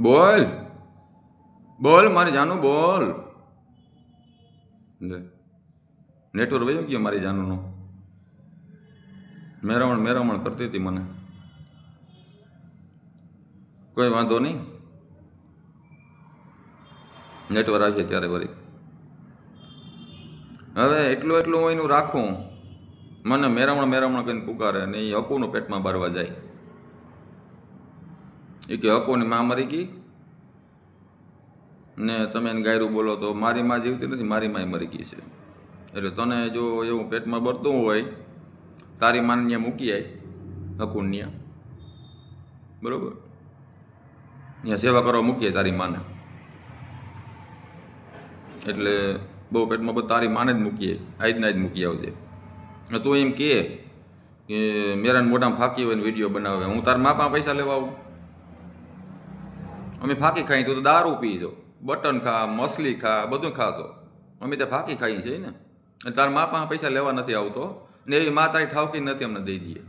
બોલ. બોલ, મારી જાનું, બોલ. લે. નેટવર્ક વયો ગયો મારી જાનુનું. મેરામણ મેરામણ કરતી હતી મને. કોઈ વાંધો નહીં. નેટવર્ક આવીએ ત્યારે વળી. હવે એટલું એટલું હું એનું રાખું. મને મેરામણ મેરામણ કરીને પુકારે ને એ હકુનું પેટમાં બારવા જાય. એ કે હકોની માં મરી ગઈ? ને તમે એને ગાયરું બોલો તો મારી માં જીવતી નથી, મારી માય મરી ગઈ છે. એટલે તને જો એવું પેટમાં બળતું હોય, તારી માને ત્યાં મૂકી આવી હકુન ત્યાં બરોબર? ત્યાં સેવા કરવા મૂકીએ તારી માને. એટલે બહુ પેટમાં બધું તારી માને જ મૂકીએ આજના જ મૂકી આવજે. તું એમ કે મેરાને મોઢામાં ફાંકી હોય ને વીડિયો બનાવે, હું તારા માપા પૈસા લેવા આવું? અમે ફાંકી ખાઈ તું દારૂ પીજો બટન ખા, મસલી ખા, બધું ખાશો અમે ત્યાં ફાંકી ખાઈ છે ને. અને તારા મા પાસે પૈસા લેવા નથી આવતો. ને એવી મા તારી ઠાવકી નથી અમને દઈ દઈએ.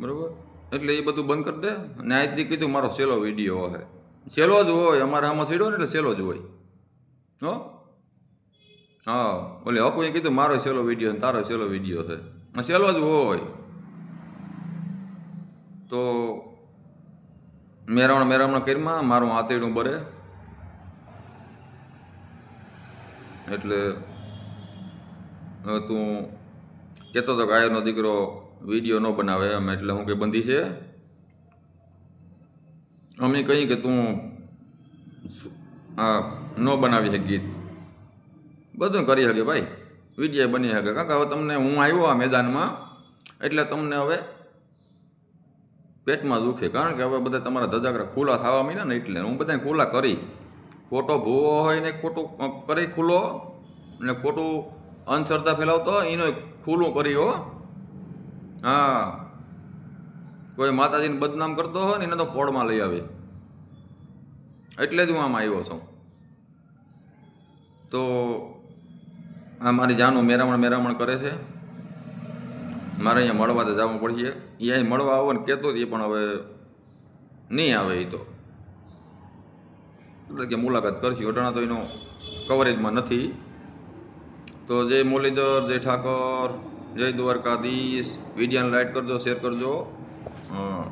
બરાબર? એટલે એ બધું બંધ કરી દે. અને આજથી કીધું મારો સેલો વીડિયો હોય સેલો જ હોય. અમારે આમાં સીડો ને એટલે સેલો જ હોય. હો? હા. ઓલે અપુએ કીધું મારો સેલો વીડિયો તારો સેલો વીડિયો છે સેલો જ હોય. તો મેરાવણ મેરાવણ કરીમાં મારું આતેડું બરે. એટલે તું કહેતો હતો કે દીકરો વીડિયો ન બનાવે એમ, એટલે હું કે બંધી છે. અમે કહી કે તું આ ન બનાવી શકે ગીત બધું કરી શકે ભાઈ, વીડિયો બની શકે. કાકા, હવે તમને હું આવ્યો આ મેદાનમાં, એટલે તમને હવે પેટમાં દુખે. કારણ કે હવે બધા તમારા ધજાગરા ખુલ્લા થવા માંડ્યા ને એટલે હું બધાને ખુલ્લા કરી. ખોટો ભૂવો હોય ને ખોટું કરી ખુલ્લો ને ખોટું અંધશ્રદ્ધા ફેલાવતો એનો ખુલ્લું કરી હો. હા. કોઈ માતાજીને બદનામ કરતો હોય ને એને તો પોળમાં લઈ આવે. એટલે જ હું આમ આવ્યો છું. તો આ મારી જાનું મેરામણ મેરામણ કરે છે. મારે અહીંયા મળવા તો જવું પડશે. એ અહીં મળવા આવો ને કહેતો હતી પણ હવે નહીં આવે એ તો. એટલે કે મુલાકાત કરશું. અટાણા તો એનો કવરેજમાં નથી. તો જય મુરલીધર, જય ઠાકર, જય દ્વારકાધીશ. વિડીયાને લાઇટ કરજો શેર કરજો. હા.